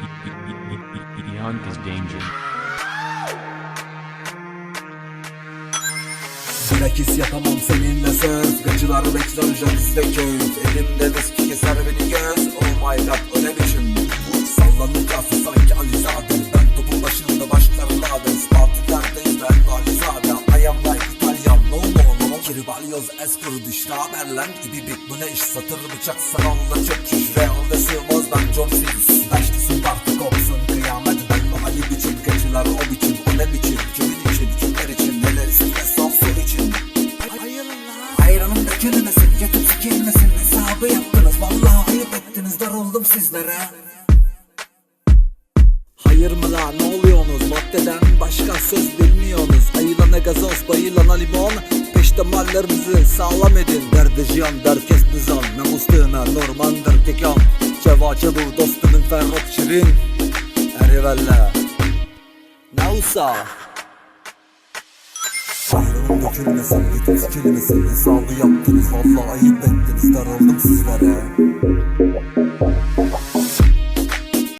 Beyond is danger. Bilakis yapamam seninle söz. Gacılar bekler jantiste köyüz Elimde viski keser beni göz. Oh my god öyle biçim? Sallanacağız sanki Alizade. Ben topun başında başlarım lades Partilerdeyiz ben Alizade. I am like İtalyan no no no Kirbalyoz eskur düştü haberlen Gibi big bu ne iş? Satır bıçak saralla çöp şiş Realde sığmaz ben John Seals Ayranım dökülmesin, yatıp sikilmesin Hesabı yaptınız, vallahi ayıp ettiniz. Daruldum sizlere. Hayır mı la ne oluyorsunuz? Maddeden başka söz bilmiyorsunuz. Ayılana gazoz bayılana limon. Peştemallerinizi sağlam edin. Derdi cihan derkes nizam. Namuslığına normandır kekan. Cevace bu dostumun ferrot şirin. Erivella Nausa Ayrılım dökülmesin, gidip sikilmesin Hesabı yaptınız, vallahi ayıp ettiniz Darıldım sizlere